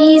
नि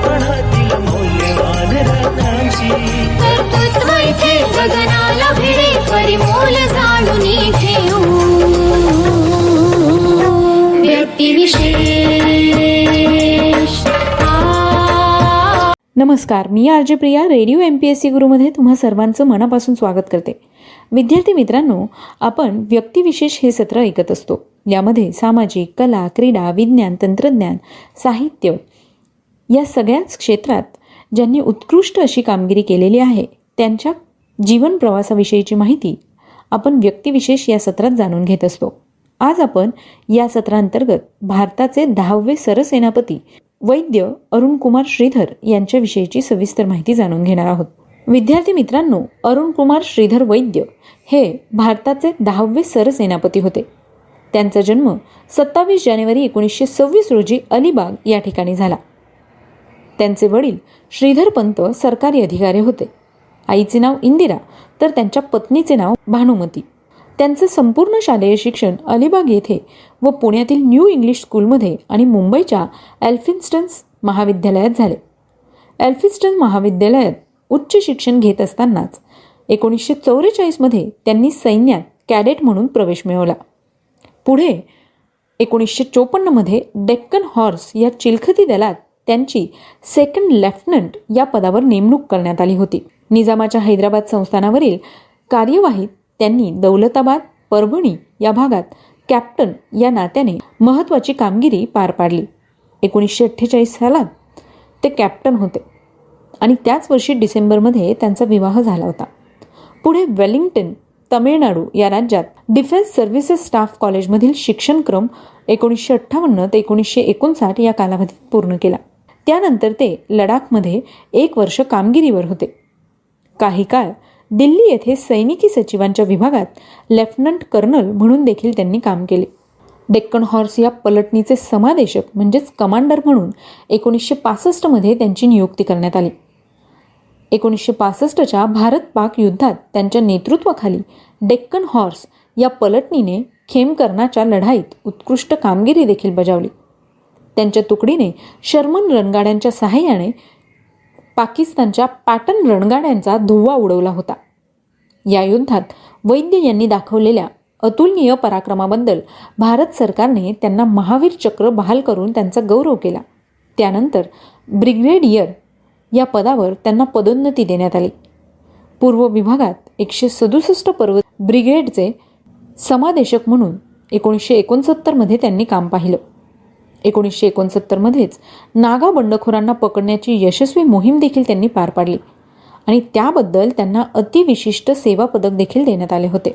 नमस्कार मी R J Priya radio M P S C गुरुमध्ये तुम्हा सर्वांचं मनापासून स्वागत करते. विद्यार्थी मित्रांनो आपण व्यक्तिविशेष हे सत्र ऐकत असतो. यामध्ये सामाजिक कला क्रीडा विज्ञान तंत्रज्ञान साहित्य या सगळ्याच क्षेत्रात ज्यांनी उत्कृष्ट अशी कामगिरी केलेली आहे त्यांच्या जीवन प्रवासाविषयीची माहिती आपण व्यक्तिविशेष या सत्रात जाणून घेत असतो. आज आपण या सत्रांतर्गत भारताचे दहावे सरसेनापती वैद्य अरुण कुमार श्रीधर यांच्याविषयीची सविस्तर माहिती जाणून घेणार आहोत. विद्यार्थी मित्रांनो अरुण कुमार श्रीधर वैद्य हे भारताचे दहावे सरसेनापती होते. त्यांचा जन्म सत्तावीस जानेवारी एकोणीसशे सव्वीस रोजी अलिबाग या ठिकाणी झाला. त्यांचे वडील श्रीधर पंत सरकारी अधिकारी होते. आईचे नाव इंदिरा तर त्यांच्या पत्नीचे नाव भानुमती. त्यांचं संपूर्ण शालेय शिक्षण अलिबाग येथे व पुण्यातील न्यू इंग्लिश स्कूलमध्ये आणि मुंबईच्या एल्फिन्स्टन्स महाविद्यालयात झाले. एल्फिन्स्टन महाविद्यालयात उच्च शिक्षण घेत असतानाच एकोणीसशे चौवेचाळीसमध्ये त्यांनी सैन्यात कॅडेट म्हणून प्रवेश मिळवला. पुढे एकोणीसशे चोपन्नमध्ये डेक्कन हॉर्स या चिलखती दलात त्यांची सेकंड लेफ्टनंट या पदावर नेमणूक करण्यात आली होती. निजामाच्या हैदराबाद संस्थानावरील कार्यवाहीत त्यांनी दौलताबाद परभणी या भागात कॅप्टन या नात्याने महत्त्वाची कामगिरी पार पाडली. एकोणीसशे अठ्ठेचाळीस सालात ते कॅप्टन होते आणि त्याच वर्षी डिसेंबरमध्ये त्यांचा विवाह झाला होता. पुढे वेलिंग्टन तमिळनाडू या राज्यात डिफेन्स सर्व्हिसेस स्टाफ कॉलेजमधील शिक्षणक्रम एकोणीसशे अठ्ठावन्न ते एकोणीसशे एकोणसाठ या कालावधीत पूर्ण केला. त्यानंतर ते लडाखमध्ये एक वर्ष कामगिरीवर होते. काही काळ दिल्ली येथे सैनिकी सचिवांच्या विभागात लेफ्टनंट कर्नल म्हणून देखील त्यांनी काम केले. डेक्कन हॉर्स या पलटणीचे समादेशक म्हणजेच कमांडर म्हणून एकोणीसशे पासष्टमध्ये त्यांची नियुक्ती करण्यात आली. एकोणीसशे पासष्टच्या भारत पाक युद्धात त्यांच्या नेतृत्वाखाली डेक्कन हॉर्स या पलटणीने खेमकर्णाच्या लढाईत उत्कृष्ट कामगिरी देखील बजावली. त्यांच्या तुकडीने शर्मन रणगाड्यांच्या सहाय्याने पाकिस्तानच्या पॅटर्न रणगाड्यांचा धुव्वा उडवला होता. या युद्धात वैद्य यांनी दाखवलेल्या अतुलनीय पराक्रमाबद्दल भारत सरकारने त्यांना महावीर चक्र बहाल करून त्यांचा गौरव केला. त्यानंतर ब्रिगेडियर या पदावर त्यांना पदोन्नती देण्यात आली. पूर्व विभागात एकशे सदुसष्ट पर्वत ब्रिगेडचे समादेशक म्हणून एकोणीसशे एकोणसत्तरमध्ये त्यांनी काम पाहिलं. एकोणीसशे एकोणसत्तरमध्येच नागा बंडखोरांना पकडण्याची यशस्वी मोहीम देखील त्यांनी पार पाडली. आणि त्याबद्दल त्यांना अतिविशिष्ट सेवा पदक देखील देण्यात आले होते.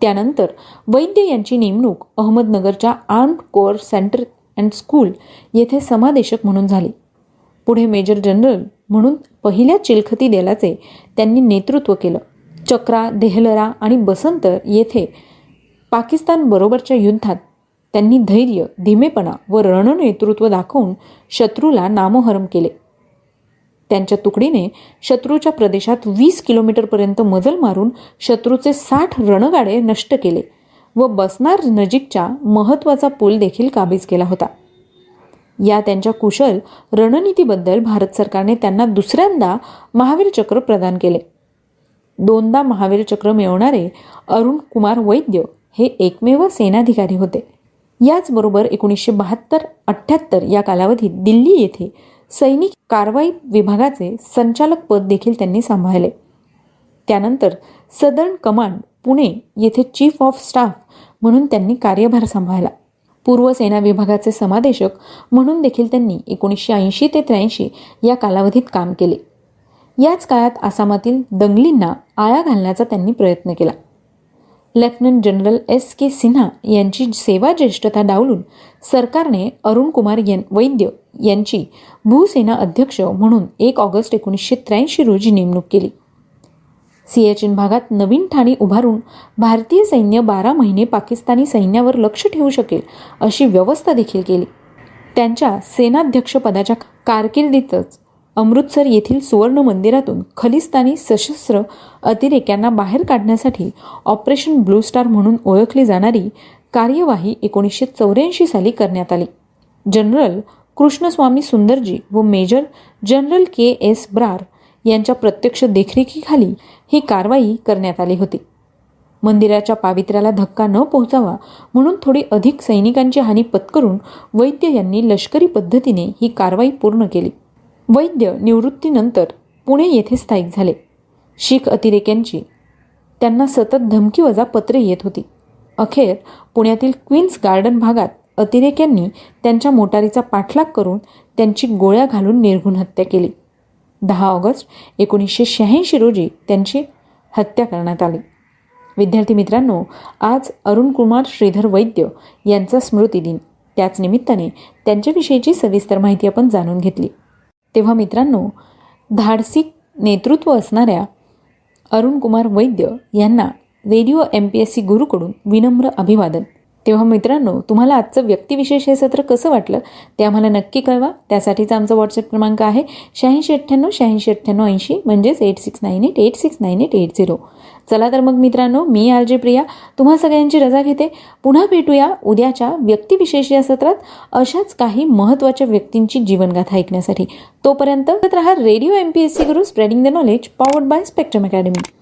त्यानंतर वैद्य यांची नेमणूक अहमदनगरच्या armed corps centre and school येथे समादेशक म्हणून झाली. पुढे मेजर जनरल म्हणून पहिल्या चिलखती दलाचे त्यांनी नेतृत्व केलं. चक्रा देहलरा आणि बसंतर येथे पाकिस्तानबरोबरच्या युद्धात त्यांनी धैर्य धीमेपणा व रणनेतृत्व दाखवून शत्रूला नामोहरम केले. त्यांच्या तुकडीने शत्रूच्या प्रदेशात वीस किलोमीटरपर्यंत मजल मारून शत्रूचे साठ रणगाडे नष्ट केले व बसनार नजीकच्या महत्त्वाचा पूल देखील काबीज केला होता. या त्यांच्या कुशल रणनीतीबद्दल भारत सरकारने त्यांना दुसऱ्यांदा महावीर चक्र प्रदान केले. दोनदा महावीर चक्र मिळवणारे अरुण कुमार वैद्य हे एकमेव सेनाधिकारी होते. याचबरोबर एकोणीसशे बहात्तर अठ्ठ्याहत्तर या कालावधीत दिल्ली येथे सैनिक कारवाई विभागाचे संचालक पद देखील त्यांनी सांभाळले. त्यानंतर सदर्न कमांड पुणे येथे चीफ ऑफ स्टाफ म्हणून त्यांनी कार्यभार सांभाळला. पूर्व सेना विभागाचे समादेशक म्हणून देखील त्यांनी एकोणीसशे ऐंशी ते त्र्याऐंशी या कालावधीत काम केले. याच काळात आसामातील दंगलींना आळा घालण्याचा त्यांनी प्रयत्न केला. Lieutenant general S K Sinha यांची सेवा ज्येष्ठता डावलून सरकारने अरुण कुमार यन वैद्य यांची भूसेना अध्यक्ष म्हणून एक ऑगस्ट एकोणीसशे त्र्याऐंशी रोजी नेमणूक केली. सियाचिन भागात नवीन ठाणी उभारून भारतीय सैन्य बारा महिने पाकिस्तानी सैन्यावर लक्ष ठेवू शकेल अशी व्यवस्था देखील केली. त्यांच्या सेनाध्यक्षपदाच्या कारकिर्दीतच अमृतसर येथील सुवर्ण मंदिरातून खलिस्तानी सशस्त्र अतिरेक्यांना बाहेर काढण्यासाठी ऑपरेशन ब्लू स्टार म्हणून ओळखली जाणारी कार्यवाही एकोणीसशे चौऱ्याऐंशी साली करण्यात आली. जनरल कृष्णस्वामी सुंदरजी व major general K S Brar यांच्या प्रत्यक्ष देखरेखीखाली ही कारवाई करण्यात आली होती. मंदिराच्या पावित्र्याला धक्का न पोहोचावा म्हणून थोडी अधिक सैनिकांची हानी पत्करून वैद्य यांनी लष्करी पद्धतीने ही कारवाई पूर्ण केली. वैद्य निवृत्तीनंतर पुणे येथे स्थायिक झाले. शीख अतिरेक्यांची त्यांना सतत धमकीवजा पत्रे येत होती. अखेर पुण्यातील क्वीन्स गार्डन भागात अतिरेक्यांनी त्यांच्या मोटारीचा पाठलाग करून त्यांची गोळ्या घालून निर्घुण हत्या केली. दहा ऑगस्ट एकोणीसशे शहाऐंशी रोजी त्यांची हत्या करण्यात आली. विद्यार्थी मित्रांनो आज अरुण कुमार श्रीधर वैद्य यांचा स्मृती दिन त्याच निमित्ताने त्यांच्याविषयीची सविस्तर माहिती आपण जाणून घेतली. तेव्हा मित्रांनो धाडसी नेतृत्व असणाऱ्या अरुणकुमार वैद्य यांना radio M P S C गुरुकडून विनम्र अभिवादन. तेव्हा मित्रांनो तुम्हाला आजचं व्यक्तिविशेष हे सत्र कसं वाटलं ते आम्हाला नक्की कळवा. त्यासाठीचा आमचा व्हॉट्सअप क्रमांक आहे शहाऐंशी अठ्ठ्याण्णव शहाऐंशी अठ्ठ्याण्णव ऐंशी म्हणजेच eight six nine eight eight six nine eight eight zero चला तर मग मित्रांनो मी आर जे प्रिया तुम्हा सगळ्यांची रजा घेते. पुन्हा भेटूया उद्याच्या व्यक्तिविशेष या सत्रात अशाच काही महत्त्वाच्या व्यक्तींची जीवनगाथा ऐकण्यासाठी. तोपर्यंत रहा radio M P S C Guru spreading the knowledge powered by Spectrum Academy